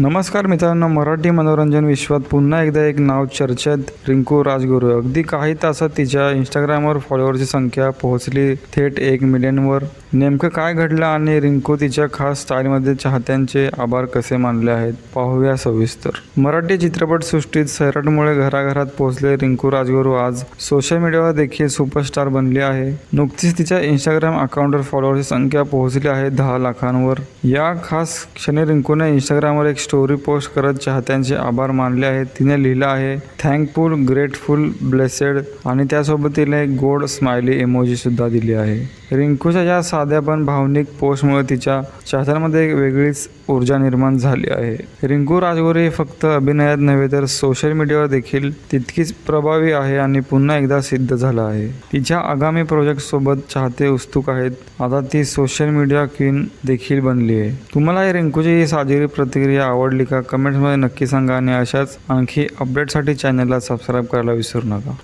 नमस्कार मित्रांनो मराठी मनोरंजन विश्वात पुन्हा एकदा एक नाव चर्चेत. रिंकू राजगुरू. अगदी काही तासात तिच्या इंस्टाग्रामवर फॉलोअरची संख्या पोहोचली थेट एक मिलियनवर नेमकं काय घडलं आणि रिंकू तिच्या खास स्टाईलमध्ये चाहत्यांचे आभार कसे मानले आहेत पाहूया सविस्तर. मराठी चित्रपटसृष्टीत सैराटमुळे घराघरात पोहोचले रिंकू राजगुरू आज सोशल मीडियावर देखील सुपरस्टार बनली आहे. नुकतीच तिच्या इंस्टाग्राम अकाउंटवर फॉलोअरची संख्या पोहोचली आहे दहा लाखांवर. या खास क्षणी रिंकूने इंस्टाग्रामवर एक स्टोरी पोस्ट करत चाहत्यांचे आभार मानले आहेत. तिने लिहिलं आहे थँकफुल ग्रेटफुल ब्लेसेड आणि त्यासोबत तिने एक गोड स्माइली इमोजी सुद्धा दिली आहे. रिंकूच्या या साध्या पण भावनिक पोस्टमुळे तिच्या चाहत्यांमध्ये एक वेगळीच ऊर्जा निर्माण झाली आहे. रिंकू राजगोरे हे फक्त अभिनयात नव्हे तर सोशल मीडियावर देखील तितकीच प्रभावी आहे आणि पुन्हा एकदा सिद्ध झालं आहे. तिच्या आगामी प्रोजेक्ट सोबत चाहते उत्सुक आहेत. आता ती सोशल मीडिया क्वीन देखील बनली आहे. तुम्हाला रिंकूची ही साजेरी प्रतिक्रिया आवडली का? कमेंट्समध्ये नक्की सांगा आणि अशाच आणखी अपडेटसाठी चॅनलला सबस्क्राईब करायला विसरू नका.